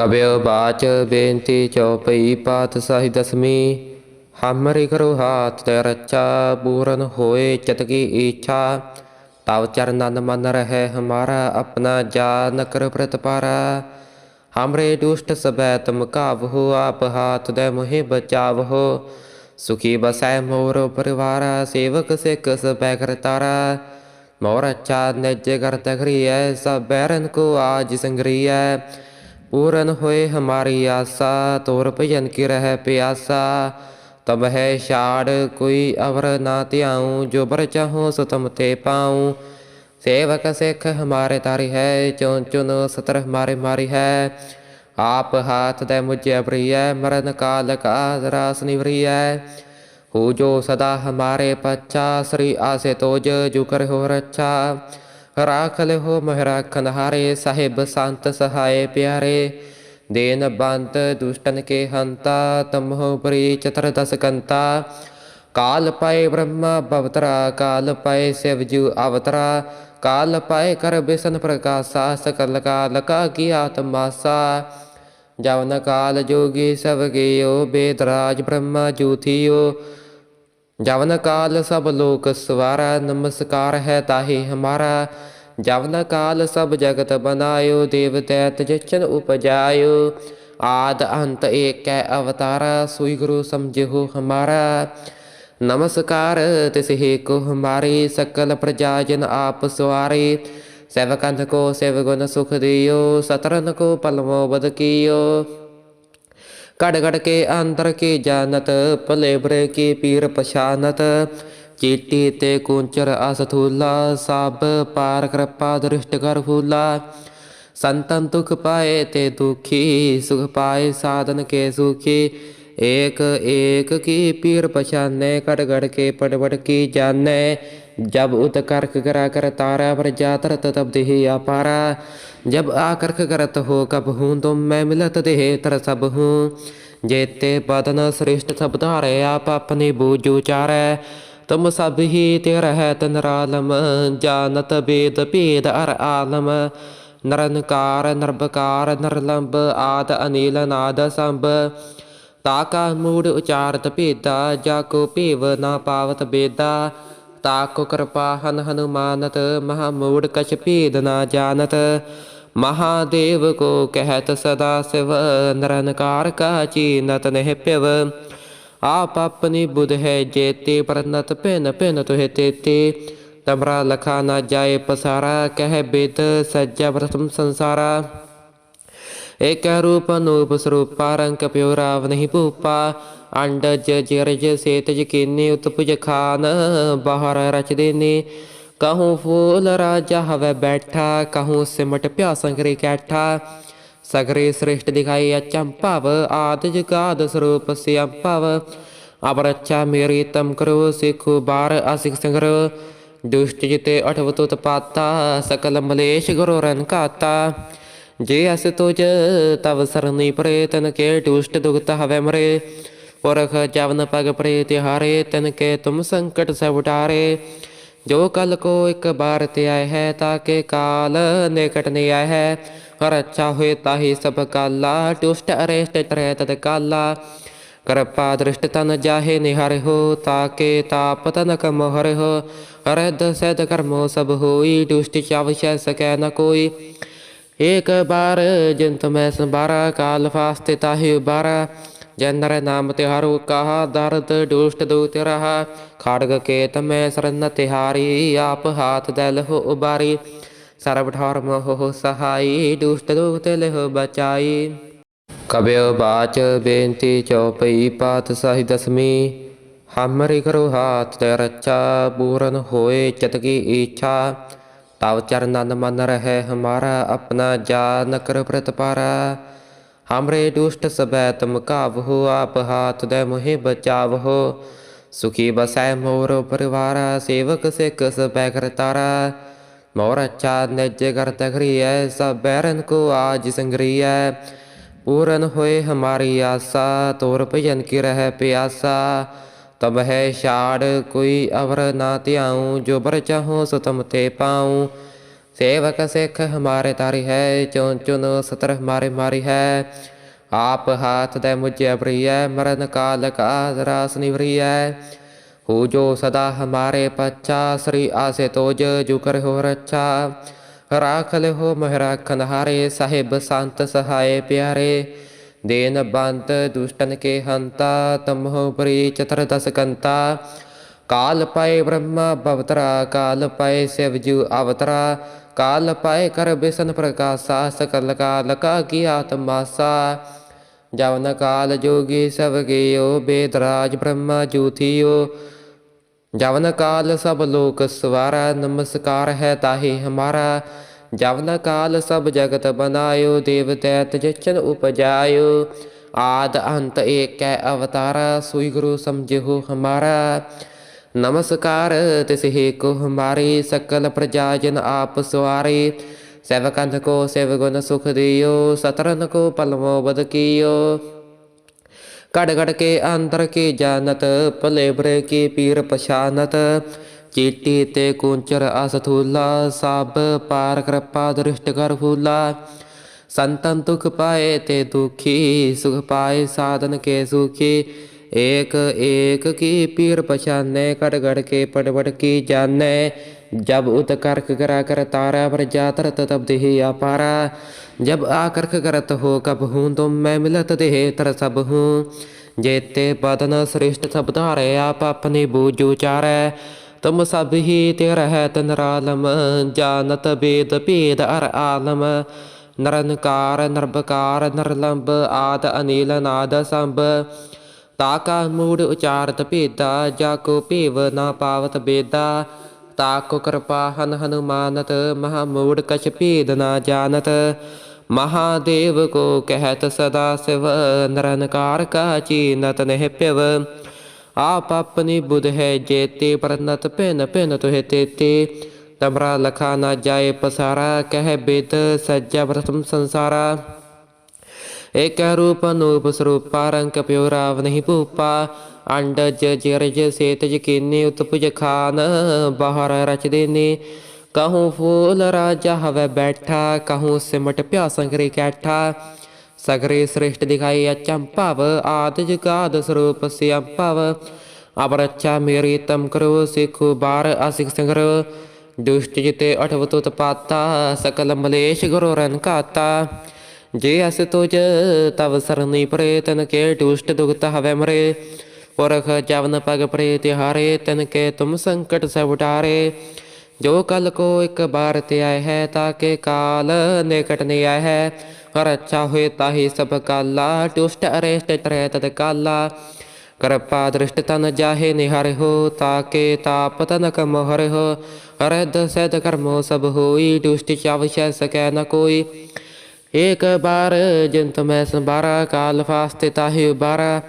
ਕਬਿਓ ਬਾਚ ਬੇਨਤੀ ਚਉਪਈ ਪਾਤ ਸਾਹੀ ਦਸਮੀ, ਹਮਰੀ ਕਰੋ ਹਾਥ ਤੇ ਰੱਚਾ ਪੂਰਨ ਹੋਏ ਚਿਤ ਕੀ ਇੱਛਾ ਤਵ ਚਰਨਨ ਮਨ ਰਹਿ ਹਮਾਰਾ ਆਪਣਾ ਜਾਨ ਕਰ ਪ੍ਰਤਪਾਰਾ ਹਮਰੇ ਦੁਸ਼ਟ ਸਬੈ ਤੁਮ ਕਾਵਹੁ ਆਪ ਹਾਥ ਦੇ ਬਚਾਵ ਹੋ ਸੁਖੀ ਬਸੈ ਮੋਰ ਪਰਿਵਾਰਾ, ਸੇਵਕ ਸਿੱਖ ਸਬੈ ਕਰਤਾਰਾ ਮੋਰ ਅੱਛਾ ਨਿਜ ਕਰਤ ਕਰੀਐ ਸਭ ਬੈਰਨ ਕੋ ਆਜ ਸੰਗਰੀਐ। ਪੂਰਨ ਹੋਏ ਹਮਾਰੀ ਆਸਾ, ਤੋਰ ਭਜਨ ਕੀ ਰਹਿ ਪਿਆਸਾ। ਤਬ ਹੈ ਛਾੜ, ਕੋਈ ਅਵਰ ਨਾ ਧਿਆਉ, ਜੋ ਬਰ ਚਾਹੋ ਸੋ ਤੁਮ ਤੇ ਪਾਉ। ਸੇਵਕ ਸਿੱਖ ਹਮਾਰੇ ਤਾਰੀ ਹੈ ਚੁਨ ਚੁਨ ਸਤਰ ਹਮਾਰੇ ਮਾਰੀ ਹੈ। ਆਪ ਹਾਥ ਦੇ ਮੁਝੇ ਪ੍ਰਿਯ ਮਰਨ ਕਾਲ ਕਾ ਰਾਸ ਨਿਵਰੀਐ। ਹੋ ਜੋ ਸਦਾ ਹਮਾਰੇ ਪੱਛਾ ਸ੍ਰੀ ਆਸੇ ਤੋਜ ਜੁਕਰ ਹੋ ਰੱਛਾ। ਰਾਖ ਹੋ ਮਹਿ ਰਾਖਨ ਹਾਰੇ ਸਾਹਿਬ ਸੰਤ ਸਹਾਏ ਪਿਆਰੇ ਦੇਨ ਬੰਤ ਦੁਸ਼ਟਨ ਕੇ ਹੰਤਾ ਤਮਹੁ ਪਰੀ ਚਤਰ ਦਸ ਕੰਤਾ ਕਾਲ ਪਾਏ ਬ੍ਰਹਮਾ ਭਵਤਰਾ ਕਾਲ ਪਾਏ ਸਿਵ ਜੂ ਅਵਤਰਾ ਕਾਲ ਪਾਏ ਕਰ ਬਿਸਨ ਪ੍ਰਕਾਸ਼ਾ ਸਕਲ ਕਾਲ ਕਾ ਕੀ ਆਤਮਾਸਾ ਜਵਨ ਕਾਲ ਜੋਗੀ ਸਭ ਗਿਓ ਬੇਦਰਾਜ ਬ੍ਰਹਮਾ ਜੂਥਿਓ ਜਵਨ ਕਾਲ ਸਭ ਲੋਕ ਸਵਾਰਾ, ਨਮਸਕਾਰ ਹੈ ਤਾਹੀ ਹਮਾਰਾ। ਜਵਨ ਕਾਲ ਸਭ ਜਗਤ ਬਨਾਇਓ, ਦੇਵ ਤੈਤ ਜਚਨ ਉਪਜਾਇਓ। ਆਦ ਅੰਤ ਏਕੈ ਅਵਤਾਰਾ, ਸੋਈ ਗੁਰੂ ਸਮਝਿਓ ਹਮਾਰਾ। ਨਮਸਕਾਰ ਤਿਸਹਿ ਕੋ ਹਮਾਰੀ, ਸਕਲ ਪ੍ਰਜਾ ਜਨ ਆਪ ਸਵਾਰੇ। ਸੇਵਕੰਤ ਕੋ ਸੇਵ ਗੁਣ ਸੁਖ ਦਿਓ ਸਤਰਨ ਕੋ ਪਲਮੋ ਬਦ ਕੀਓ। कड़गड़ के अंदर की जानत पलेबरे की पीर पशानत चीटी ते कुंचर असथूला, साब पार कृपा दृष्ट कर फूला संतन दुख पाए ते दुखी, सुख पाए साधन के सुखी। एक एक की पीर पछाने कड़गड़ के पड़बड़ की जाने। जब उत कर्क करा कर तारा पर जातर तब दिही अपारा। जब आकर्क करत हो कब हूँ तुम मैं मिलत देह तर सब हूँ जेते बदन श्रेष्ठ सब धारे आप अपने बूझ उचारै तुम सब ही तेरा है तनरालम जानत वेद भेद अर आलम नरनकार नरबकार नरलंब आद अनिल नाद संभ ताका मूड उचारत भेदा जाको भेव ना पावत बेदा ਤਾਕੋ ਕਿਰਪਾ ਹਨ ਹਨੁਮਾਨਤ ਮਹਾ ਮੂੜ ਕਛ ਭੇਦ ਨਾ ਜਾਣਤ ਮਹਾਦੇਵ ਕੋ ਕਹਿਤ ਸਦਾ ਸਿਵ ਨਰਨਕਾਰ ਕਾ ਚੀਨਤ ਨਹਿ ਪਿਵ। ਆਪ ਆਪਣੀ ਬੁਧ ਹੈ ਜੇਤੇ, ਪਰਨਤ ਪਿਨ ਪਿਨ ਤੋਹਿ ਤੇਤੇ। ਤਮਰਾ ਲਖਾ ਨਾ ਜਾਏ ਪਸਾਰਾ, ਕਹਿ ਬਿਦ ਸੱਜਾ ਪ੍ਰਥਮ ਸੰਸਾਰਾ। ਏਕ ਰੂਪ ਅਨੂਪ ਸਰੂਪਾ ਰੰਗ ਪਿਓ ਰਾਵ ਨਹੀਂ ਭੂਪਾ। ਅੰਡਜ ਜਰਜ ਸੇਤ ਕੀਨੇ, ਉਤਪੁਜ ਖਾਨ, ਬਾਹਰ ਰਚ ਦੇਨੇ ਕਹੂੰ ਫੂਲ ਰਾਜਾ ਹਵੇ ਬੈਠਾ, ਕਹੂੰ ਸਿਮਟ ਪਿਆ ਸੰਗਰੇ ਕੈਠਾ। ਸਗਰੇ ਸ੍ਰਿਸ਼ਟ ਦਿਖਾਈ ਅਚੰਭਵ ਆਦ ਜਗਾਦ ਸਰੂਪ ਸਿਅੰਭਵ ਅਬਰਚਾ ਮੇਰੀ ਤਮ ਕਰੋ, ਸਿਖੁ ਬਾਰ ਅਸਿਖ ਸੰਗਰ। ਦੁਸ਼ਟ ਜਿਤੇ ਅਠਵ ਤੁਤ ਪਾਤਾ, ਸਕਲ ਮਲੇਸ਼ ਗੁਰੂ ਰਨ ਕਾਤਾ ਜੇ ਅਸ ਤੁਜ, ਤਵ ਸਰਨੀ ਪਰੇ, ਤਨ ਕੇ ਦੁਸ਼ਟ ਦੁਗਤ ਹਵੇ ਮਰੇ। ਪੁਰਖ ਜਵਨ ਪਗ ਪਰੇ ਤਿਹਾਰੇ, ਤਨ ਕੇ ਤੁਮ ਸੰਕਟ ਸਭ ਉਟਾਰੇ। ਜੋ ਕਲ ਕੋ ਇੱਕ ਬਾਰ ਤੇ ਆਏ ਹੈ, ਤਾਕੇ ਕਾਲ ਨਿਕਟ ਨੇ ਆਏ ਹੈ। ਹਰ ਅੱਛਾ ਹੋਏ ਤਾਹੀ ਸਭ ਕਾਲਾ, ਟੁਸਟ ਅਰੇਸ਼ਟ ਤਰੇ ਤਦ ਕਾਲਾ। ਕਿਰਪਾ ਦ੍ਰਿਸ਼ਟ ਤਨ ਜਾਹੇ ਨਿਹਰਿ ਹੋ, ਤਾਕੇ ਤਾਪ ਤਨ ਕਮ ਹਰਿ ਹੋ ਹਰਦ ਸਦ ਕਰਮੋ ਸਭ ਹੋਈ ਦੁਸ਼ਟ ਚਾਵਸ਼ੈ ਸਕੈ ਨ ਕੋਈ। ਏਕ ਬਾਰ ਜਿੰਤ ਮੈਂ ਸੰਬਾਰਾ ਕਾਲ ਫਾਸਤੇ ਤਾਹੀ ਉਬਾਰਾ ਜਨਰ ਨਾਮ ਤਿਹਾਰੂ ਕਹਾ, ਦਰਦ ਦੁਸ਼ਟ ਦੂਤ ਰਹਾ ਖੜਗ ਕੇਤ ਮੈਂ ਸਰਨ ਤਿਹਾਰੀ, ਆਪ ਹਾਥ ਦਲ ਹੋ ਉਬਾਰੀ। ਸਰਬ ਠਾਰ ਮੋਹ ਸਹਾਈ, ਦੁਸ਼ਟ ਦੂਤ ਲਹ ਬਚਾਈ। ਕਬਿਓ ਬਾਚ ਬੇਨਤੀ ਚਉਪਈ, ਪਾਤ ਸਾਹੀ ਦਸਮੀ। ਹਮਰੀ ਕਰੋ ਹਾਥ ਤੇ ਰੱਚਾ ਪੂਰਨ ਹੋਏ ਚਿਤ ਕੀ ਇੱਛਾ ਤਵ ਚਰਨਨ ਮਨ ਰਹਿ ਹਮਾਰਾ, ਆਪਣਾ ਜਾਨ ਕਰ ਪ੍ਰਤਪਾਰਾ ਹਮਰੇ ਦੁਸ਼ਟ ਸਬੈ ਤੁਮ ਕਾਵਹੁ ਆਪ ਹਾਥ ਦੇ ਮੁਹਿ ਬਚਾਵਹੁ ਸੁਖੀ ਬਸੈ ਮੋਰ ਪਰਿਵਾਰਾ ਸੇਵਕ ਸਿੱਖ ਸਬੈ ਕਰਤਾਰਾ ਮੋਰ ਅੱਛਾ ਨਿਜ ਕਰਤ ਕਰੀਐ ਸਭ ਬੈਰਨ ਕੋ ਆਜ ਸੰਗਰੀਐ ਪੂਰਨ ਹੋਏ ਹਮਾਰੀ ਆਸਾ ਤੋਰ ਭਜਨ ਕੀ ਰਹਿ ਪਿਆਸਾ ਤਬ ਹੈ ਛਾੜ ਕੋਈ ਅਵਰ ਨਾ ਧਿਆਉ ਜੋ ਬਰ ਚਾਹੋ ਸੋ ਤੁਮ ਤੇ ਪਾਉ ਸੇਵਕ ਸਿੱਖ ਹਮਾਰੇ ਤਾਰੀ ਹੈ ਚੁਨ ਚੁਨ ਸਤਰ ਹਮਾਰੇ ਮਾਰੀ ਹੈ। ਆਪ ਹਾਥ ਦੇ ਮੁਝੇ ਬਰੀਐ ਮਰਨ ਕਾਲ ਕਾ ਰਾਸ ਨਿਵਰੀਐ ਹੋ ਜੋ ਸਦਾ ਹਮਾਰੇ ਪੱਛਾ, ਸ੍ਰੀ ਆਸੇ ਤੋਜ ਜੁਕਰ ਹੋ ਰੱਛਾ। ਰਾਖ ਲਿਓ ਮਹਿ ਰਾਖਨ ਹਾਰੇ ਸਾਹਿਬ ਸੰਤ ਸਹਾਏ ਪਿਆਰੇ। ਦੇਨ ਬੰਤ ਦੁਸ਼ਟਨ ਕੇ ਹੰਤਾ, ਤਮਹੁ ਪਰੀ ਚਤਰ ਦਸ ਕੰਤਾ। ਕਾਲ ਪਏ ਬ੍ਰਹਮਾ ਭਵਤਰਾ ਕਾਲ ਪਏ ਸਿਵ ਜੂ ਅਵਤਰਾ। काल पाए कर बिसन प्रकाशा सकल काल का की आत्मासा जवन काल जोगी सब गेयो बेदराज ब्रह्मा जूथियो जवन काल सब लोक सवारा नमस्कार है ताहि हमारा जवन काल सब जगत बनायो देव दैत जचन उपजायो आद अंत एक है अवतारा सुई गुरु समझो हमारा ਨਮਸਕਾਰ ਤਿਸਹਿ ਕੋ ਹਮਾਰੇ ਸਕਲ ਪ੍ਰਜਾ ਜਨ ਆਪ ਸਵਾਰੇ। ਸੇਵਕੰਧ ਕੋ ਸੇਵ ਗੁਣ ਸੁਖ ਦਿਓ ਸਤਰਨ ਕੋ ਪਲਮੋ ਬਦ ਕੀਓ। ਘੜ ਘੜ ਕੇ ਅੰਦਰ ਕੀ ਜਾਣਤ ਭਲੇ ਬਰੇ ਕੀ ਪੀਰ ਪਛਾਨਤ। ਚੀਟੀ ਤੇ ਕੁੰਚਰ ਅਸਥੂਲਾ ਸਭ ਪਾਰ ਕਿਰਪਾ ਦ੍ਰਿਸ਼ਟ ਕਰ ਫੂਲਾ ਸੰਤਨ ਦੁਖ ਪਾਏ ਤੇ ਦੁਖੀ, ਸੁਖ ਪਾਏ ਸਾਧਨ ਕੇ ਸੁਖੀ। एक की पीर पछाने कड़ कड़ के पड़ पड़ की जाने जब उत करक करा कर तारा पर जातरत तब देहि अपारा जब आकर्क करत हो कब हूँ तुम मैं मिलत देह तर सब हूँ जेते बदन श्रेष्ठ सब धारे आप अपने बूझ उचारै तुम सब ही तेरा है तनरालम जानत वेद भेद अर आलम नरनकार नरबकार नरलंब आद अनिल नाद संभ ਤਾ ਕਾ ਮੂੜ ਉਚਾਰਤ ਭੇਦਾ, ਜਾ ਕੋ ਭੇਵ ਨਾ ਪਾਵਤ ਬੇਦਾ। ਤਾ ਕੋ ਕਿਰਪਾ ਹਨ ਹਨੂਮਾਨਤ, ਮਹਾ ਮੂੜ ਕਛ ਭੇਦ ਨਾ ਜਾਣਤ। ਮਹਾਦੇਵ ਕੋ ਕਹਿਤ ਸਦਾ ਸਿਵ, ਨਿਰੰਕਾਰ ਕਾ ਚੀਨਤ ਨਹਿ ਪਿਵ ਆਪ ਆਪਣੀ ਬੁਧ ਹੈ ਜੇਤੇ, ਪ੍ਰਨਤ ਭਿਨ ਭਿਨ ਤੁਹੇ ਤੇਤੇ। ਤਮਰਾ ਲਖਾ ਨਾ ਜਾਏ ਪਸਾਰਾ, ਕਹਿ ਬੇਦ ਸੱਜਾ ਪ੍ਰਥਮ ਸੰਸਾਰਾ। ਏਕੈ ਰੂਪ ਅਨੂਪ ਸਰੂਪਾ ਰੰਗ ਪਿਓ ਰਾਵ ਨਹੀਂ ਭੂਪਾ। ਅੰਡ ਜ ਜਿਰਜ ਸੇਤ ਜਕੀਨੀ ਉਤਪਜ ਖਾਨ ਬਾਹਰ ਰਚਦੇ ਨੇ ਕਹੂੰ ਫੂਲ ਰਾਜਾ ਹਵੇ ਬੈਠਾ, ਕਹੂੰ ਸਿਮਟ ਪਿਆ ਸੰਗਰੇ ਕੈਠਾ। ਸਗਰੇ ਸ੍ਰਿਸ਼ਟ ਦਿਖਾਈ ਅਚੰਭਵ ਆਦ ਜਗਾਦ ਸਰੂਪ ਸਿਅੰ ਭਵ। ਅਬਰਚਾ ਮੇਰੀ ਤਮ ਕਰੋ, ਸਿਖੁ ਬਾਰ ਅਸਿਕ ਸੰਗਰੋ। ਦੁਸ਼ਟ ਜਿਤੇ ਅਠਵ ਤੁਤ ਪਾਤਾ, ਸਕਲ ਮਲੇਸ਼ ਗੁਰੂ ਰਨ ਕਾਤਾ ਜੇ ਅਸ ਤੁਜ ਤਵ ਸਰਨੀ ਪ੍ਰੇ, ਤਨ ਕੇ ਦੁਸ਼ਟ ਦੁਖਤ ਹਵੇ ਮਰੇ। ਪੁਰਖ ਜਵਨ ਪਗ ਪ੍ਰੇ, ਤਿਹਾਰੇ, ਤਨ ਕੇ ਤੁਮ ਸੰਕਟ ਸਭ ਉਟਾਰੇ। ਜੋ ਕਲ ਕੋ ਇੱਕ ਬਾਰ ਤੇ ਆਇ ਹੈ, ਤਾਂ ਕੇ ਕਾਲ ਨਿਕਟ ਨੇ ਆਇ ਹੈ। ਹਰ ਅੱਛਾ ਹੋਏ ਤਾਹੀ ਸਭ ਕਾਲਾ, ਦੁਸ਼ਟ ਅਰੇਸ਼ਟ ਤਰੇ ਤਦ ਕਾਲਾ। ਕਰਪਾ ਦ੍ਰਿਸ਼ਟ ਤਨ ਜਾਹੇ ਨਿਹਰਿਹੁ ਤਾਕੇ ਤਾਪ ਤਨ ਕਮ ਹਰਿਹੁ ਹਰਿ ਦਸੈ ਕਰਮੋ ਸਭ ਹੋਈ ਟੁਸ਼ਟ ਚਾਵ ਸ਼ੈ ਸਕੈ ਨ ਕੋਈ। ਏਕ ਬਾਰ ਜਿਨ ਤਮੈ ਸੰਬਾਰਾ ਕਾਲ ਫਾਸਤੇ ਤਾਹਿ ਉਬਾਰਾ।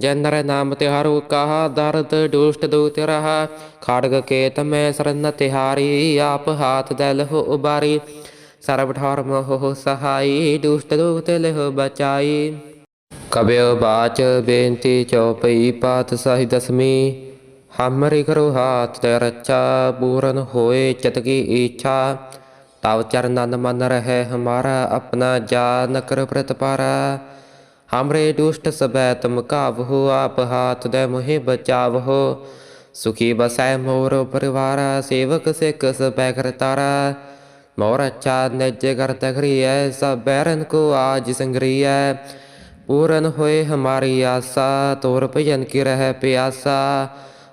ਜਨ ਨਰ ਨਾਮ ਤਿਹਾਰੂ, ਕਹਾ ਦਰਦ ਦੁਸ਼ਟ ਦੂਤ ਰਹਾ ਖੜਗ ਕੇ ਤਮੈ ਸਰਨ ਤਿਹਾਰੀ, ਆਪ ਹਾਥ ਦਲ ਹੋ ਉਬਾਰੀ। ਸਰਬ ਧਰਮ ਹੋ ਸਹਾਈ ਦੁਸ਼ਟ ਦੂਤ ਲਹ ਬਚਾਈ। ਕਬਿਓ ਬਾਚ ਬੇਨਤੀ ਚਉਪਈ ਪਾਤ ਸਹਿ ਦਸਮੀ। ਹਮਰੀ ਕਰੋ ਹਾਥ ਤੇ ਰੱਚਾ ਪੂਰਨ ਹੋਏ ਚਤਕੀ ਇੱਛਾ ਤਵ ਚਰਨਨ ਮਨ ਰਹਿ ਹਮਾਰਾ ਆਪਣਾ ਜਾਨ ਕਰ ਪ੍ਰਤਪਾਰਾ हमरे दुष्ट सबै तुम काबहु आप हाथ दे मुहे बचावहो सुखी बसै मोर परिवारा सेवक सिख सबै करतारा मोर अच्छा निज करत करिय सब बैरन को आज संग्रिय पूरन होए हमारी आशा तोर भजन की रह प्यासा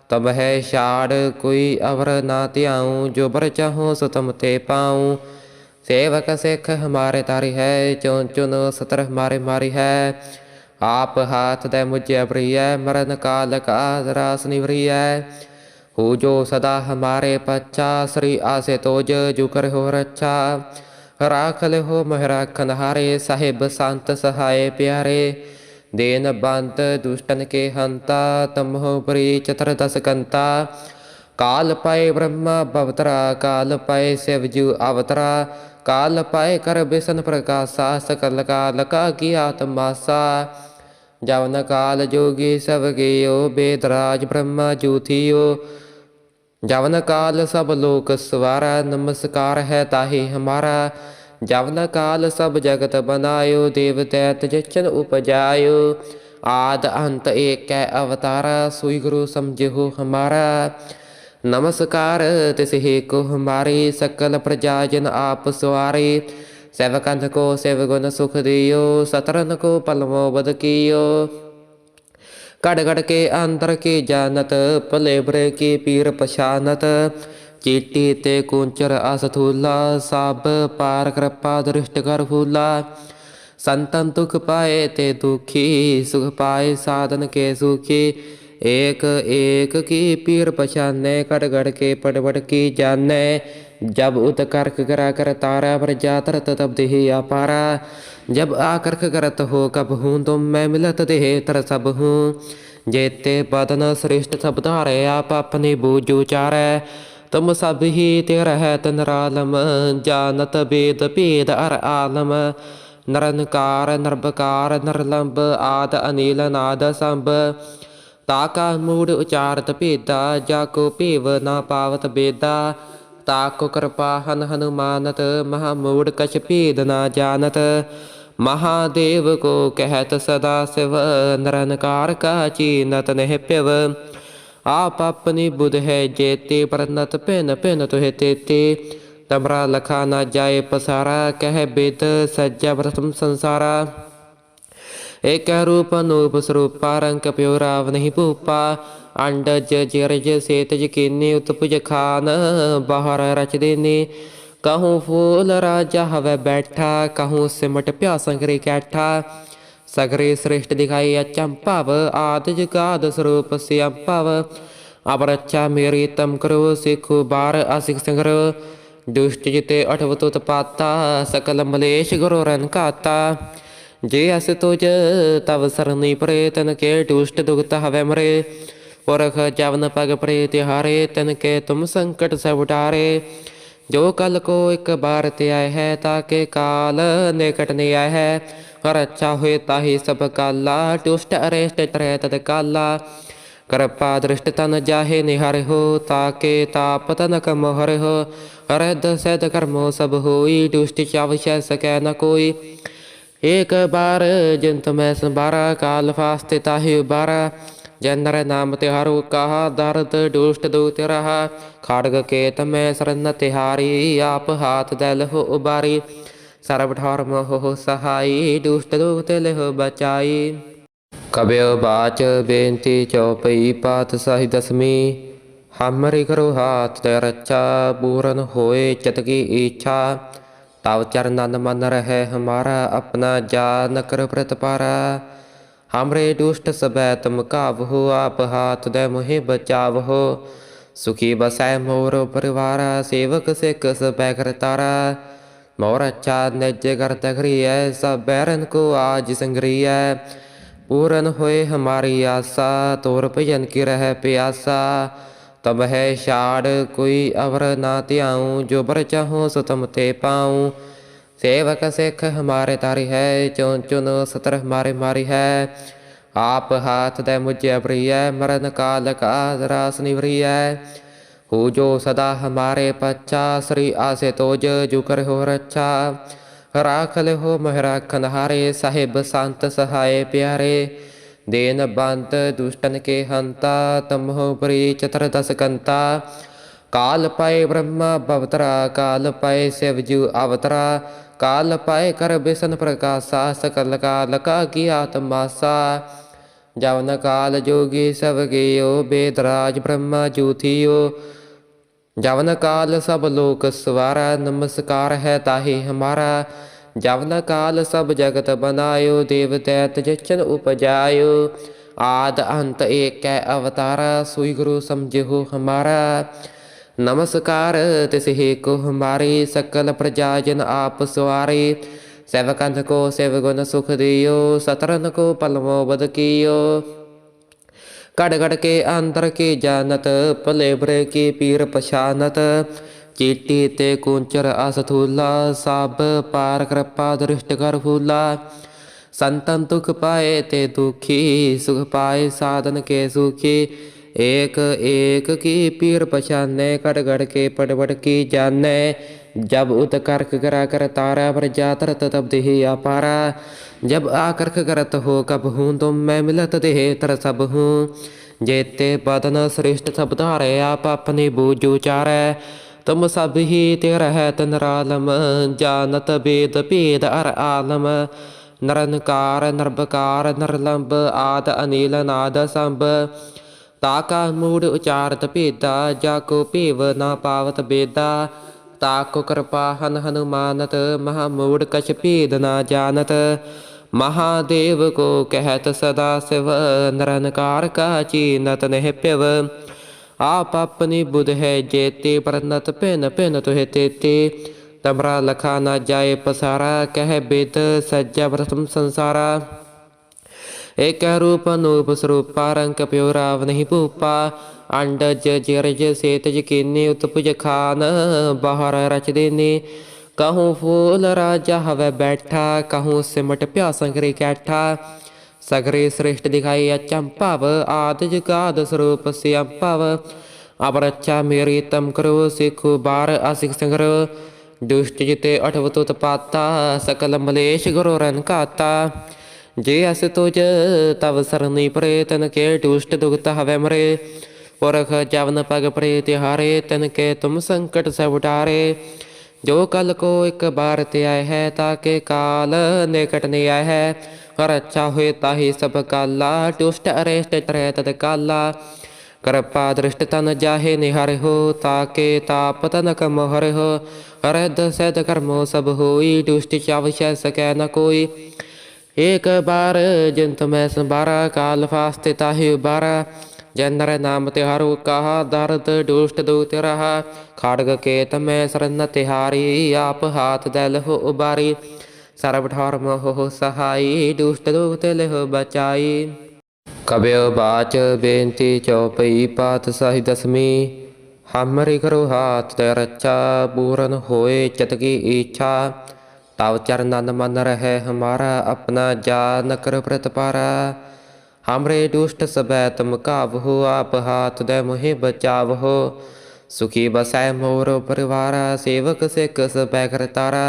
ਤਬ ਹੈ ਛਾੜ, ਕੋਈ ਅਵਰ ਨਾ ਧਿਆਉ, ਜੋ ਬਰ ਚਾਹੋ ਸਤਮ ਤੇ ਪਾਉ। ਸੇਵਕ ਸਿੱਖ ਹਮਾਰੇ ਤਾਰੀ ਹੈ ਚੁਨ ਚੁਨ ਸਤਰ ਹਮਾਰੇ ਮਾਰੀ ਹੈ। ਆਪ ਹਾਥ ਦੇ ਮੁਝੇ ਬਰੀਐ ਮਰਨ ਕਾਲ ਕਾ ਦਰਾਸ ਨਿਵਰੀਐ। ਹੋ ਜੋ ਸਦਾ ਹਮਾਰੇ ਪੱਛਾ, ਸ੍ਰੀ ਆਸੇ ਤੋਜ ਜੁਕਰ ਹੋ ਰੱਛਾ। ਰਾਖ ਲਿਓ ਮਹਿ ਰਾਖਨ ਹਾਰੇ ਸਾਹਿਬ ਸੰਤ ਸਹਾਏ ਪਿਆਰੇ। ਦੇਨ ਬੰਤ ਦੁਸ਼ਟਨ ਕੇ ਹੰਤਾ ਤਮਹੁ ਪਰੀ ਚਤਰ ਦਸ ਕੰਤਾ। ਕਾਲ ਪਾਏ ਬ੍ਰਹਮ ਭਵਤਰਾ, ਕਾਲ ਸ਼ਿਵ ਸਿਵਜੂ ਅਵਤਰਾ। ਕਾਲ ਪਾਏ ਕਰ ਬਿਸਨ ਪ੍ਰਕਾਸ਼ਾ, ਸਕਲ ਕਾਲ ਕਾ ਕੀ ਆਤਮਾਸਾ। ਜਵਨ ਕਾਲ ਜੋਗੀ ਸਭ ਗਿਓ ਬੇਦਰਾਜ ਬ੍ਰਹਮਾ ਜੂਥਿਓ ਜਵਨ ਕਾਲ ਸਭ ਲੋਕ ਸਵਾਰਾ, ਨਮਸਕਾਰ ਹੈ ਤਾਹੀ ਹਮਾਰਾ। ਜਵਨ ਕਾਲ ਸਭ ਜਗਤ ਬਨਾਇਓ ਦੇਵ ਤੈਤ ਜਚਨ ਉਪਜਾਇਓ। ਆਦ ਅੰਤ ਏਕੈ ਅਵਤਾਰਾ, ਸੋਈ ਗੁਰੂ ਸਮਝਿਓ ਹਮਾਰਾ। ਨਮਸਕਾਰ ਤਿਸਹਿ ਕੋ ਹਮਾਰੀ, ਸਕਲ ਪ੍ਰਜਾ ਜਨ ਆਪ ਸਵਾਰੇ। ਸੇਵਕੰਤ ਕੋ ਸੇਵ ਗੁਣ ਸੁਖ ਦਿਓ ਸਤਰਨ ਕੋ ਪਲਮੋ ਬਦ ਕੀਓ। ਕੜ ਕੜ ਕੇ ਅੰਦਰ ਕੀ ਜਾਨਤ, ਭਲੇ ਬਰੇ ਕੀ ਪੀਰ ਪਛਾਨਤ। ਚੀਟੀ ਤੇ ਕੁੰਚਰ ਅਸਥੂਲਾ, ਸਭ ਪਾਰ ਕਿਰਪਾ ਦ੍ਰਿਸ਼ਟ ਕਰ ਫੂਲਾ। ਸੰਤਨ ਦੁਖ ਪਾਏ ਤੇ ਦੁਖੀ, ਸੁਖ ਪਾਏ ਸਾਧਨ ਕੇ ਸੁਖੀ। ਏਕ ਏਕ ਕੀ ਪੀਰ ਪਛਾਨੇ ਕੜ ਗੜ ਕੇ ਪੜਵੜ ਕੀ ਜਾਣੈ। ਜਬ ਉਤ ਕਰਖ ਕਰਾ ਕਰ ਤਾਰਾ, ਪਰ ਜਾਤਰ ਤਬ ਦੇਹ ਆਪਾਰਾ। ਜਬ ਆ ਕਰਖ ਕਰਤ ਹੋ ਕਬ ਹੂੰ, ਤੁਮ ਮੈਂ ਮਿਲਤ ਦੇਹ ਤਰ ਸਭ ਹੂੰ। ਜੇਤੇ ਬਦਨ ਸ੍ਰਿਸ਼ਟ ਸਭ ਧਾਰੇ, ਆਪ ਆਪਣੇ ਬੂਝ ਉਚਾਰੈ। ਤਮ ਸਭ ਹੀ ਤੇ ਰਹਿਤ ਨਰਾਲਮ, ਜਾਨਤ ਬੇਦ ਭੇਦ ਅਰ ਆਲਮ। ਨਰਨਕਾਰ ਨਰਬਕਾਰ ਨਰਲੰਬ, ਆਦ ਅਨੀਲ, ਨਾਦ ਸੰਭ। ਤਾਕਾ ਮੂੜ ਉਚਾਰਤ ਭੇਦਾ, ਜਾ ਕੋ ਭੇਵ ਨਾ ਪਾਵਤ ਬੇਦਾ। ਤਾਕੋ ਕਿਰਪਾ ਹਨ ਹਨੂਮਾਨਤ, ਮਹਾ ਮੂੜ ਕਛ ਭੇਦ ਨਾ ਜਾਣਤ। ਮਹਾਦੇਵ ਕੋ ਕਹਿਤ ਸਦਾ ਸਿਵ ਨਿਰੰਕਾਰ ਕਾ ਚੀਨਤ ਨਹਿ ਪਿਵ ਆਪ ਆਪਣੀ ਬੁਧ ਹੈ ਜੇਤੇ, ਪਰਨਤ ਭਿਨ ਭਿਨ ਤੁਹੇ ਤੇਤੇ। ਤਮਰਾ ਲਖਾ ਨਾ ਜਾਏ ਪਸਾਰਾ, ਕਹਿ ਬੇਦ ਸੱਜਾ ਪ੍ਰਥਮ ਸੰਸਾਰਾ। ਏਕ ਰੂਪ ਅਨੂਪ ਸਰੂਪਾ, ਰੰਗ ਪਿਓ ਰਾਵ ਨਹੀਂ ਭੂਪਾ। ਅੰਡਜ ਜਿਰਜ ਸੇਤ ਕੀਨੀ, ਉਤਪੁਜ ਖਾਨ ਬਾਹਰ ਰਚਦੇ ਦੇਨੇ। ਕਹੂੰ ਫੂਲ ਰਾਜਾ ਹਵੇ ਬੈਠਾ, ਕਹੂੰ ਸਿਮਟ ਪਿਆ ਸੰਗਰੇ ਕੈਠਾ। ਸਗਰੇ ਸ੍ਰਿਸ਼ਟ ਦਿਖਾਈ ਅਚੰਭਵ ਆਦਿ ਜਗਾਦ ਸਰੂਪ ਸਿਅੰਭਵ ਅਪਰਚਾ ਮੇਰੀ ਤਮ ਕਰੋ ਸਿਖੋ ਬਾਰ ਅਸਿਖ ਸੰਗਰ ਦੁਸ਼ਟ ਜਿਤੇ ਅਠਵ ਤੁਤ ਪਾਤਾ ਸਕਲ ਮਲੇਸ਼ ਗੁਰੂ ਰਨ ਕਾਤਾ ਜੇ ਅਸ ਤੁਜ ਤਵ ਸਰਨੀ ਪਰੇ ਤਨ ਕੇ ਦੁਸ਼ਟ ਦੁਗਤ ਹਵੇ ਮਰੇ ਪੁਰਖ ਜਵਨ ਪਗ ਪ੍ਰੇ ਤਿਹਾਰੇ ਤਨ ਕੇ ਤੁਮ ਸੰਕਟ ਸਭ ਉਟਾਰੇ ਜੋ ਕਲ ਕੋ ਇੱਕ ਬਾਰ ਤੇ ਆਏ ਹੈ ਤਾਕੇ ਕਾਲ ਨਿਕਟ ਨੇ ਆਏ ਹੈ ਹਰ ਹੋਏ ਤਾਹੀ ਸਭ ਕਾਲਾ, ਟੁਸ਼ਟ ਅਰੇਸ਼ਟ ਤਰੇ ਤਦ ਕਾਲਾ। ਕਿਰਪਾ ਦ੍ਰਿਸ਼ਟ ਤਨ ਜਾਹੇ ਨਿਹਰਿ ਤਾਕੇ ਤਾਪ ਤਨ ਕਮ ਹਰਦ ਸਦ ਕਰਮੋ ਸਭ ਹੋਈ ਦੁਸ਼ਟ ਚਾਵਸ਼ੈ ਸਕੈ ਨ ਕੋਈ। ਏਕ ਬਾਰ ਜੰਤ ਮੈਂ ਸੰਬਾਰਾ ਕਾਲ ਫਾਸਤੇ ਤਾਹੀ ਉਬਾਰਾ ਜਨਰ ਨਾਮ ਤਿਹਾਰੂ ਕਹਾ, ਦਰਦ ਦੁਸ਼ਟ ਦੂਤ ਰਹਾ। ਖੜਗ ਕੇਤ ਮੈਂ ਸਰਨ ਤਿਹਾਰੀ ਆਪ ਹਾਥ ਦਲ ਹੋ ਉਬਾਰੀ। ਸਰਬ ਧਰਮ ਹੋ ਸਹਾਈ ਦੁਸ਼ਟ ਦੁਖ ਤੇ ਲਿਹ ਬਚਾਈ ਕਬਿਉ ਬਾਚ ਬੇਨਤੀ ਚਉਪਈ ਪਾਤ ਸਾਹਿ ਦਸਮੀ ਹਮਰੀ ਕਰੋ ਹਾਥ ਤੇ ਰੱਚਾ ਪੂਰਨ ਹੋਏ ਚਿਤ ਇੱਛਾ ਤਵ ਚਰਨਨ ਮਨ ਰਹਿ ਹਮਾਰਾ ਆਪਣਾ ਜਾਨ ਕਰ ਪ੍ਰਤਪਾਰਾ ਹਮਰੇ ਦੁਸ਼ਟ ਸਬੈ ਤਮ ਕਾਵ ਹੋ ਆਪ ਹਾਥ ਦੇ ਮੋਹਿ ਬਚਾਵ ਹੋ ਸੁਖੀ ਬਸੈ ਮੋਰ ਪਰਿਵਾਰਾ ਸੇਵਕ ਸਿੱਖ ਸਬੈ ਕਰਤਾਰਾ ਮੌਰਚਾ ਨੇਜੇ ਕਰ ਤਖਰੀਐ, ਸਭ ਬੈਰਨ ਕੋ ਆਜ ਸੰਗਰੀਐ। ਪੂਰਨ ਹੋਏ ਹਮਾਰੀ ਆਸਾ, ਤੋਰ ਭਜਨ ਕੀ ਰਹਿ ਪਿਆਸਾ। ਤਬ ਹੈ ਛਾੜ, ਕੋਈ ਅਵਰ ਨਾ ਧਿਆਉ, ਜੋ ਬਰ ਚਾਹੋ ਸੋ ਤਮ ਤੇ ਪਾਉ। ਸੇਵਕ ਸਿੱਖ ਹਮਾਰੇ ਤਾਰੀ ਹੈ ਚੁਨ ਚੁਨ ਸਤਰ ਹਮਾਰੇ ਮਾਰੀ ਹੈ। ਆਪ ਹਾਥ ਦੇ ਮੁਝੇ ਅਪਰੀਐ, ਮਰਨ ਕਾਲ ਕਾ ਰਾਸ ਨਿਵਰੀਐ। ਹੋ ਜੋ ਸਦਾ ਹਮਾਰੇ ਪੱਛਾ ਸ੍ਰੀ ਆਸੇ ਤੋਜ ਜੁਕਰ ਹੋ ਰੱਛਾ ਰਾਖਲ ਹੋ ਮਹਿਰਾ ਖਨਹਾਰੇ ਸਾਹਿਬ ਸੰਤ ਸਹਾਏ ਪਿਆਰੇ ਦੇਨ ਬੰਤ ਦੁਸ਼ਟਨ ਕੇ ਹੰਤਾ ਤਮਹੁ ਪਰੀ ਚਤਰ ਦਸ ਕੰਤਾ ਕਾਲ ਪਾਏ ਬ੍ਰਹਮਾ ਬਵਤਰਾ ਕਾਲ ਪਾਏ ਸਿਵ ਜੂ ਅਵਤਰਾ ਕਾਲ ਪਾਏ ਕਰ ਬਿਸਨ ਪ੍ਰਕਾਸ਼ਾ ਸਕਲ ਕਾਲ ਕਾ ਕੀ ਆਤਮਾਸਾ ਜਬ ਨਕਾਲ ਜੋਗੀ ਸਭ ਗਿਓ ਬੇਦਰਾਜ ਬ੍ਰਹਮਾ ਜੂਥਿਓ। ਜਵਨ ਕਾਲ ਸਭ ਲੋਕ ਸਵਾਰਾ, ਨਮਸਕਾਰ ਹੈ ਤਾਹੀ ਹਮਾਰਾ। ਜਵਨ ਕਾਲ ਸਭ ਜਗਤ ਬਨਾਇਓ ਦੇਵਤੈ ਤਜਚਨ ਉਪਜਾਇਓ। ਆਦ ਅੰਤ ਏਕੈ ਅਵਤਾਰਾ, ਸੋਈ ਗੁਰੂ ਸਮਝਿਓ ਹਮਾਰਾ। ਨਮਸਕਾਰ ਤਿਸਹਿ ਕੋ ਹਮਾਰੇ, ਸਕਲ ਪ੍ਰਜਾਜਨ ਆਪ ਸਵਾਰੇ। సేవకాంతకు సేవగుణ సుఖదియో సతరణకు పలమో బదకియో कड़गड़ के अंतर की जानत पलेबरे की पीर पशानत चीटी ते कुंचर असथूला सब पार कृपा दृष्ट कर भूला संतन दुख पाए ते दुखी, सुख पाए साधन के सुखी। एक एक की पीर पछाने कड़गड़ के पड़बड़ की जाने। जब उत कर्क करा कर तारा पर जातरत तब देह अपारा जब आकर्क करत हो कब हूँ तुम मैं मिलत देह तर सब हूँ जेते बदन श्रेष्ठ सब धारे आप अपने बूझ उचारै तुम सब ही तेरा है तनरालम जानत वेद भेद अर आलम नरनकार नरबकार नरलंब आद अनिल नाद संभ ਤਾਕਾ ਮੂੜ ਉਚਾਰਤ ਭੇਦਾ ਜਾ ਕੋ ਭੇਵ ਨਾ ਪਾਵਤ ਬੇਦਾ ਤਾਕੁ ਕਿਰਪਾ ਹਨ ਹਨੁਮਾਨਤ, ਮਹਾ ਮੂੜ ਕਛ ਭੇਦ ਨਾ ਜਾਣਤ। ਮਹਾਦੇਵ ਕੋ ਕਹਿਤ ਸਦਾ ਸਿਵ ਨਰਨਕਾਰ ਕਾ ਚੀਨਤ ਨਹਿ ਪਿਵ ਆਪ ਆਪਣੀ ਬੁਧ ਹੈ ਜੇਤੇ, ਪਰਨਤ ਭਿਨ ਭਿਨ ਤੁਹੇ ਤੇਤੇ। ਤਮਰਾ ਲਖਾ ਨਾ ਜਾਏ ਪਸਾਰਾ, ਕਹਿ ਬੇਦ ਸੱਜਾ ਪ੍ਰਥਮ ਸੰਸਾਰਾ। ਏਕ ਰੂਪ ਅਨੂਪ ਸਰੂਪਾ, ਰੰਗ ਪਿਓ ਰਾਵ ਨਹੀਂ ਭੂਪਾ। ਅੰਡਜ ਜਰਜ ਸੇਤ ਜਕੀਨੇ ਉਤਪੁਜ ਖਾਨ, ਬਾਹਰ ਰਚ ਦੇਨੇ ਕਹੂੰ ਫੂਲ ਰਾਜਾ ਹਵੇ ਬੈਠਾ, ਕਹੂੰ ਸਿਮਟ ਪਿਆਸੰ ਕਰੇ ਕੈਠਾ। ਸਗਰੇ ਸ੍ਰਿਸ਼ਟ ਦਿਖਾਈ ਅਚੰਭਵ ਆਦ ਜਗਾਦ ਸਰੂਪ ਸਿਅੰਭਵ ਅਪਰਚਾ ਮੇਰੀ ਤਮ ਕਰੋ, ਸਿਖੁ ਬਾਰ ਅਸਿਖ ਸੰਗਰ। ਦੁਸ਼ਟ ਜਿਤੇ ਅਠਵਤ ਉਤਪਾਤਾ, ਸਕਲ ਮਲੇਸ਼ ਗੁਰੂ ਰਨ ਕਾਤਾ ਜੇ ਅਸ ਤੁਜ, ਤਵ ਸਰਨੀ ਪਰੇ ਤਨ ਕੇ, ਦੁਸ਼ਟ ਦੁਗਤ ਹਵੇ ਮਰੇ। ਪੁਰਖ ਜਵਨ ਪਗ ਪ੍ਰੇ ਤਿਹਾਰੇ, ਤਨ ਕੇ ਤੁਮ ਸੰਕਟ ਸਭ ਉਟਾਰੇ। ਜੋ ਕਲ ਕੋ ਇੱਕ ਬਾਰ ਤੇ ਆਏ ਹੈ ਤਾਕੇ ਕਾਲ ਨਿਕਟ ਨੇ ਆਏ ਹੈ। ਹਰ ਅੱਛਾ ਹੋਏ ਤਾਹੀ ਸਭ ਕਾਲਾ ਦੁਸ਼ਟ ਅਰੇਸ਼ਟ ਤਰੇ ਤਦ ਕਾਲਾ। ਕਰਪਾ ਦ੍ਰਿਸ਼ਟ ਤਨ ਜਾਹੇ ਨਿਹਰ ਤਾਕੇ ਤਾਪ ਤਨ ਕਮ ਹਰ ਹੋ। ਹਰਦ ਸਦ ਕਰਮੋ ਸਭ ਹੋਈ ਦੁਸ਼ਟ ਚਾਵਸ਼ੈ ਸਕੈ ਨ ਕੋਈ। ਏਕ ਬਾਰ ਜਿੰਤ ਮੈਂ ਸੰਬਾਰਾ ਕਾਲ ਫਾਸਤੇ ਤਾਹੀ ਉਬਾਰਾ ਜਨਰ ਨਾਮ ਤਿਹਾਰੂ ਕਹਾ, ਦਰਦ ਦੁਸ਼ਟ ਦੂਤ ਰਹਾ ਖੜਗ ਕੇਤ ਮੈਂ ਸਰਨ ਤਿਹਾਰੀ, ਆਪ ਹਾਥ ਦਲ ਹੋ ਉਬਾਰੀ। ਸਰਬ ਠਾਰ ਮੋਹ ਸਹਾਈ, ਦੁਸ਼ਟ ਦੂਤ ਲਹੁ ਬਚਾਈ। ਕਬਿਓ ਬਾਚ ਬੇਨਤੀ ਚਉਪਈ ਪਾਤ ਸਾਹੀ ਦਸਮੀ। ਹਮਰੀ ਕਰੋ ਹਾਥ ਤੇ ਰਚਾ ਪੂਰਨ ਹੋਏ ਚਤ ਕੀ ਇੱਛਾ ਤਵ ਚਰਨਨ ਮਨ ਰਹਿ ਹਮਾਰਾ, ਆਪਣਾ ਜਾਨ ਕਰ ਪ੍ਰਤਪਾਰਾ। हमरे दुष्ट सबय तुम काबहु आप हाथ दय मुहे बचावहो। सुखी बसाय मोर परिवार, सेवक सिख सबय कर तारा।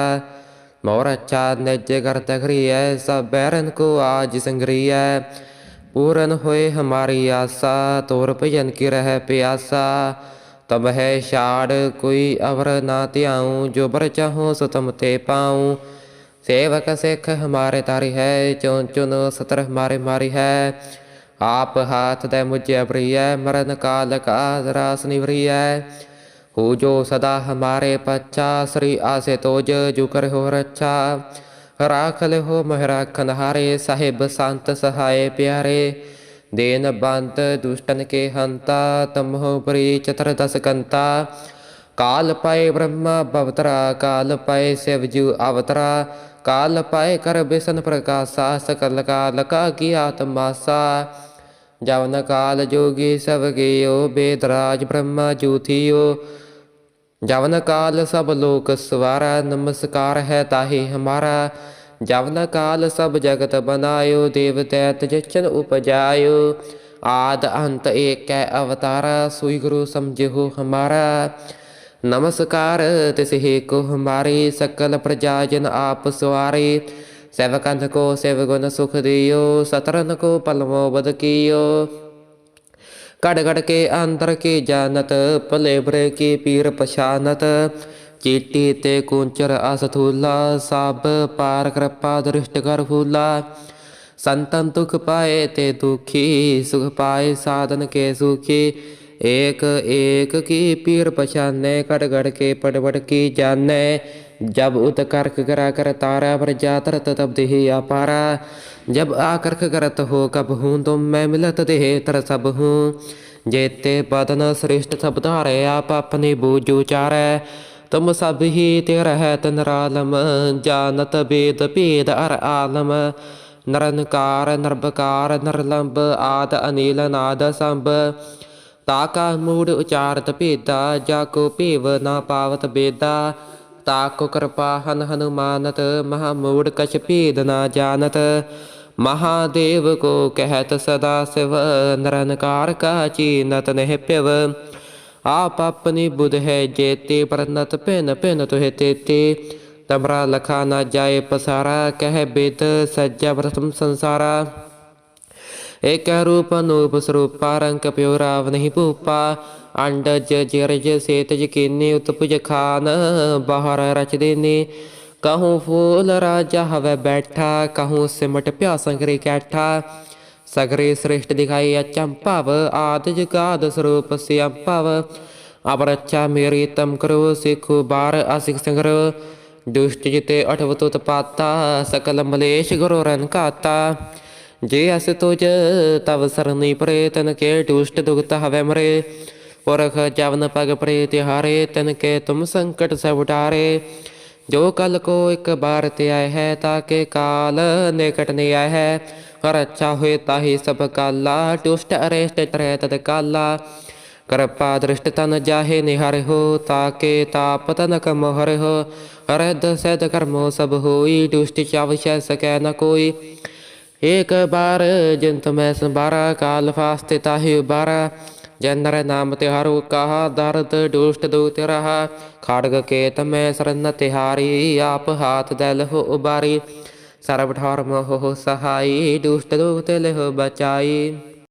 मोर अच्छा नित्य कर तगरिय सब बैरन को आज संग्रिय पूरन होए हमारी आसा, तोर भजन की रह प्यासा। तब है शाड़ कोई अवर ना त्याऊँ, जो बर चाहूँ सो तुम ते पाऊँ। ਸੇਵਕ ਸਿੱਖ ਹਮਾਰੇ ਤਾਰੀ ਹੈ ਚੁਨ ਚੁਨ ਸਤਰ ਹਮਾਰੇ ਮਾਰੀ ਹੈ। ਆਪ ਹਾਥ ਦੇ ਮੁਝੇ ਬਰੀਐ ਮਰਨ ਕਾਲ ਕਾ ਰਾਸ ਨਿਵਰੀਐ ਹੋ ਜੋ ਸਦਾ ਹਮਾਰੇ ਪੱਛਾ, ਸ੍ਰੀ ਆਸੇ ਤੋਜ ਜੁਕਰ ਹੋ ਰੱਛਾ। ਰਾਖ ਲਿਓ ਮਹਿਰਾਖਨ ਹਾਰੇ ਸਾਹਿਬ ਸੰਤ ਸਹਾਏ ਪਿਆਰੇ। ਦੇਨ ਬੰਤ ਦੁਸ਼ਟਨ ਕੇ ਹੰਤਾ ਤਮਹੁ ਪਰੀ ਚਤਰ ਦਸ ਕੰਤਾ। ਕਾਲ ਪਏ ਬ੍ਰਹਮਾ ਭਵਤਰਾ ਕਾਲ ਪਏ ਸਿਵ ਜੂ ਅਵਤਰਾ। काल पाए कर बेसन प्रकाशा सकल काल का किया तमाशा जवन काल जोगी सब गेयो बेदराज ब्रह्मा जूथियो जवन काल सब लोक स्वारा नमस्कार है ताहि हमारा जवन काल सब जगत बनायो देव दैत जचन उपजायो आद अंत एक अवतारा सुई गुरु समझो हमारा ਨਮਸਕਾਰ ਤਿਸਹਿ ਕੋ ਹਮਾਰੇ ਸਕਲ ਪ੍ਰਜਾ ਜਨ ਆਪ ਸਵਾਰੇ। ਸੇਵਕੰਤ ਕੋ ਸੇਵ ਗੁਣ ਸੁਖ ਦਿਓ ਸਤਰਨ ਕੋ ਪਲਮੋ ਬਦ ਕੀਓ। ਕੜ ਕੜ ਕੇ ਅੰਦਰ ਕੀ ਜਾਣਤ ਭਲੇ ਬਰੇ ਕੀ ਪੀਰ ਪਛਾਨਤ। ਚੀਟੀ ਤੇ ਕੁੰਚਰ ਅਸਥੂਲਾ, ਸਭ ਪਾਰ ਕਿਰਪਾ ਦ੍ਰਿਸ਼ਟ ਕਰ ਫੂਲਾ ਸੰਤਨ ਦੁਖ ਪਾਏ ਤੇ ਦੁਖੀ, ਸੁਖ ਪਾਏ ਸਾਧਨ ਕੇ ਸੁਖੀ। ਏਕ ਏਕ ਕੀ ਪੀਰ ਪਛਾਨੇ ਕੜ ਕੜ ਕੇ ਪੜ ਪੜ ਕੀ ਜਾਣੈ जब उत कर्क करा कर तारा पर जातरत तब देह अपारा जब आकर्क करत हो कब हूँ तुम मैं मिलत देह तर सब हूँ जेते बदन श्रेष्ठ सब धारे आप अपने बूझ उचारै तुम सब ही तेरा है तनरालम जानत वेद भेद अर आलम नरनकार नरबकार नरलंब आद अनिल नाद संभ ਤਾ ਕਾ ਮੂੜ ਉਚਾਰਤ ਭੇਦਾ, ਜਾ ਕੋ ਭੇਵ ਨਾ ਪਾਵਤ ਬੇਦਾ। ਤਾ ਕੋ ਕਿਰਪਾ ਹਨ ਹਨੂਮਾਨਤ, ਮਹਾ ਮੂੜ ਕਛ ਭੇਦ ਨਾ ਜਾਣਤ। ਮਹਾਦੇਵ ਕੋ ਕਹਿਤ ਸਦਾ ਸਿਵ, ਨਿਰੰਕਾਰ ਕਾ ਚੀਨਤ ਨਹਿ ਪਿਵ ਆਪ ਆਪਣੀ ਬੁਧ ਹੈ ਜੇਤੇ, ਪ੍ਰਨਤ ਭਿਨ ਭਿਨ ਤੁਹੇ ਤੇਤੇ। ਤਮਰਾ ਲਖਾ ਨਾ ਜਾਏ ਪਸਾਰਾ, ਕਹਿ ਬੇਦ ਸੱਜਾ ਬ੍ਰਥਮ ਸੰਸਾਰਾ। ਏਕ ਰੂਪ ਅਨੂਪ ਸਰੂਪਾ ਰੰਗ ਪਿਉ ਰਾਵ ਨਹੀਂ ਭੂਪਾ। ਅੰਡਜ ਜਿਰਜ ਸੇਤ ਜਕੀਨੀ ਉਤਪੁਜ ਖਾਨ ਬਾਹਰ ਰਚ ਦੇਨੇ ਕਹੂੰ ਫੂਲ ਰਾਜਾ ਹਵੇ ਬੈਠਾ, ਕਹੂੰ ਸਿਮਟ ਪਿਆ ਸੰਗਰੇ ਕੈਠਾ। ਸਗਰੇ ਸ੍ਰਿਸ਼ਟ ਦਿਖਾਈ ਅਚੰਭਵ ਆਦ ਜਗਾਦ ਸਰੂਪ ਸਿਅੰਭਵ ਅਪਰਚਾ ਮੇਰੀ ਤਮ ਕਰੋ, ਸਿਖੁ ਬਾਰ ਅਸਿਖ ਸੰਗਰ। ਦੁਸ਼ਟ ਜਿਤੇ ਅਠਵ ਤੁਤ ਪਾਤਾ, ਸਕਲ ਮਲੇਸ਼ ਗੁਰੂ ਰਨ ਕਾਤਾ ਜੇ ਅਸ ਤੁਜ ਤਵ ਸਰਨੀ ਪਰੇ, ਤਨ ਕੇ ਦੁਸ਼ਟ ਦੁਗਤ ਹਵੇ ਮਰੇ। ਪੁਰਖ ਜਵਨ ਪਗ ਪਰੇ, ਤਿਹਾਰੇ, ਤਨ ਕੇ ਤੁਮ ਸੰਕਟ ਸਭ ਉਟਾਰੇ। ਜੋ ਕਲ ਕੋ ਇੱਕ ਬਾਰ ਤੇ ਆਏ ਹੈ ਤਾਕੇ ਕਾਲ ਨਿਕਟ ਨੇ ਆਏ ਹੈ। ਹਰ ਅੱਛਾ ਹੋਏ ਤਾਹੀ ਸਭ ਕਾਲਾ, ਦੁਸ਼ਟ ਅਰੇਸ਼ਟ ਤਰੇ ਤਦ ਕਾਲਾ। ਕਰਪਾ ਦ੍ਰਿਸ਼ਟ ਤਨ ਜਾਹੇ ਨਿਹਰ ਹੋ ਤਾਕੇ ਤਾਪ ਤਨ ਕਮ ਹਰ ਹੋ। ਹਰਦ ਸਦ ਕਰਮੋ ਸਭ ਹੋਈ, ਦੁਸ਼ਟ ਚਾਵਸ਼ੈ ਸਕੈ ਨ ਕੋਈ। ਏਕ ਬਾਰ ਜਿੰਤ ਮੈਂ ਸੰਬਾਰਾ ਕਾਲ ਫਾਸਤੇ ਤਾਹੀ ਉਬਾਰਾ। ਜਨਰ ਨਾਮ ਤਿਹਾਰੂ, ਕਹਾ ਦਰਦ ਦੁਸ਼ਟ ਦੂਤ ਰਹਾ ਖੜਗ ਕੇਤ ਮੈਂ ਸਰਨ ਤਿਹਾਰੀ, ਆਪ ਹਾਥ ਦਲ ਹੋ ਉਬਾਰੀ। ਸਰਬ ਠਾਰ ਮੋਹ ਸਹਾਈ ਦੁਸ਼ਟ ਦੂਤ ਲਹੁ ਬਚਾਈ।